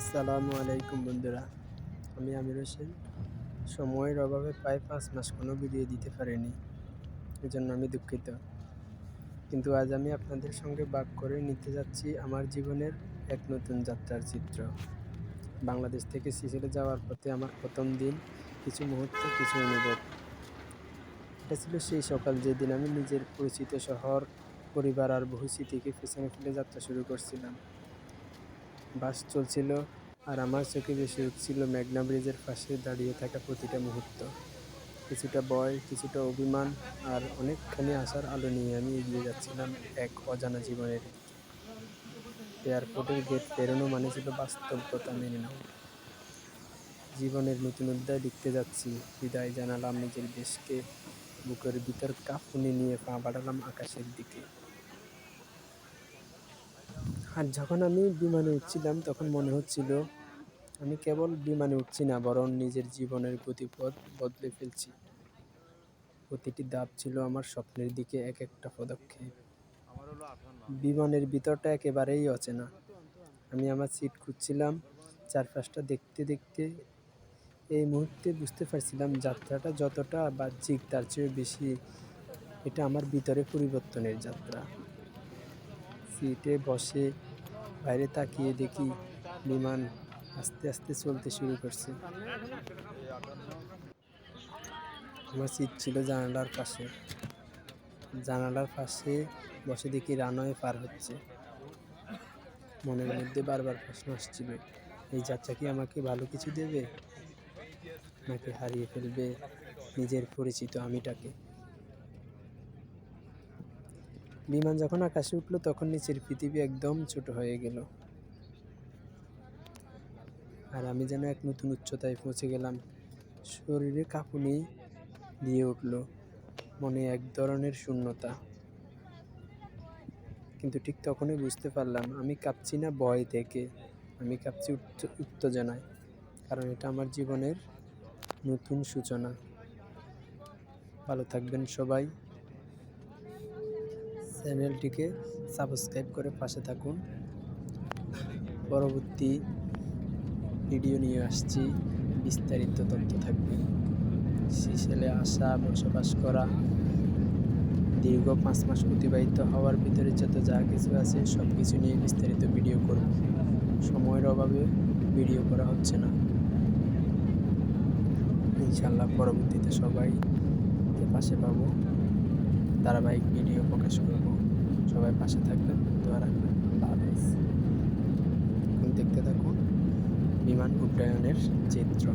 আসসালামু আলাইকুম বন্ধুরা। আমি আমির হোসেন। সময়ের অভাবে প্রায় পাঁচ মাস কোনো ভিডিও দিতে পারিনি, এজন্য আমি দুঃখিত। কিন্তু আজ আমি আপনাদের সঙ্গে বাক করে নিতে যাচ্ছি আমার জীবনের এক নতুন যাত্রার চিত্র। বাংলাদেশ থেকে সিসিলে যাওয়ার পথে আমার প্রথম দিন, কিছু মুহূর্ত, কিছু অনুভব। এটা ছিল সেই সকাল যেদিন আমি নিজের পরিচিত শহর, পরিবার আর বহু স্মৃতিকে পেছনে ফেলে যাত্রা শুরু করছিলাম। বাস চলছিল আর আমার চোখে ভেসে উঠছিল মেঘনা ব্রিজের পাশে দাঁড়িয়ে থাকা প্রতিটা মুহূর্ত। কিছুটা ভয়, কিছুটা অভিমান আর অনেকখানি আসার আলো নিয়ে আমি এগিয়ে যাচ্ছিলাম এক অজানা জীবনের। এয়ারপোর্টের গেট পেরোনো মানে ছিল বাস্তবতা মেনে নাও জীবনের নতুন অধ্যায় লিখতে যাচ্ছি। বিদায় জানালাম নিজের দেশকে। বুকের ভিতর কাঁপুনি নিয়ে পা বাড়ালাম আকাশের দিকে। আর যখন আমি বিমানে উঠছিলাম, তখন মনে হচ্ছিল আমি কেবল বিমানে উঠছি না, বরং নিজের জীবনের গতিপথ বদলে ফেলছি। প্রতিটি ধাপ ছিল আমার স্বপ্নের দিকে এক একটা পদক্ষেপ। বিমানের ভিতরটা একেবারেই অচেনা। আমি আমার সিট খুঁজছিলাম, চারপাশটা দেখতে দেখতে। এই মুহূর্তে বুঝতে পারছিলাম যাত্রাটা যতটা বাহ্যিক, তার চেয়ে বেশি এটা আমার ভিতরে পরিবর্তনের যাত্রা। সিটে বসে বাইরে তাকিয়ে দেখি বিমান আস্তে আস্তে চলতে শুরু করছে। আমার সিট ছিল জানালার পাশে। জানালার পাশে বসে দেখি রানওয়ে পার হচ্ছে। মনের মধ্যে বারবার প্রশ্ন আসছিল, এই যাত্রা কি আমাকে ভালো কিছু দেবে নাকি হারিয়ে ফেলবে নিজের পরিচিত আমিটাকে? বিমান যখন আকাশে উঠল, তখন নিচের পৃথিবী একদম ছোট হয়ে গেল। আর আমি যেন এক নতুন উচ্চতায় পৌঁছে গেলাম। শরীরে কাঁপুনি দিয়ে উঠল, মনে এক ধরনের শূন্যতা। কিন্তু ঠিক তখনই বুঝতে পারলাম, আমি কাঁপছি না ভয় থেকে, আমি কাঁপছি উত্ত- উত্তেজনায়, কারণ এটা আমার জীবনের নতুন সূচনা। ভালো থাকবেন সবাই। চ্যানেলটিকে সাবস্ক্রাইব করে পাশে থাকুন। পরবর্তী ভিডিও নিয়ে আসছি। বিস্তারিত তথ্য থাকবে। সিসেলে আসা, বসবাস করা, দীর্ঘ পাঁচ মাস অতিবাহিত হওয়ার ভিতরে যত যা কিছু আছে সব কিছু নিয়ে বিস্তারিত ভিডিও করব। সময়ের অভাবে ভিডিও করা হচ্ছে না। ইনশাল্লাহ পরবর্তীতে সবাই পাশে পাবো। ধারাবাহিক ভিডিও প্রকাশ করব। সবাই পাশে থাকবেন, দোয়া রাখবেন। আল্লাহ হাফেজ। দেখতে থাকুন বিমান উড্ডয়নের চিত্র।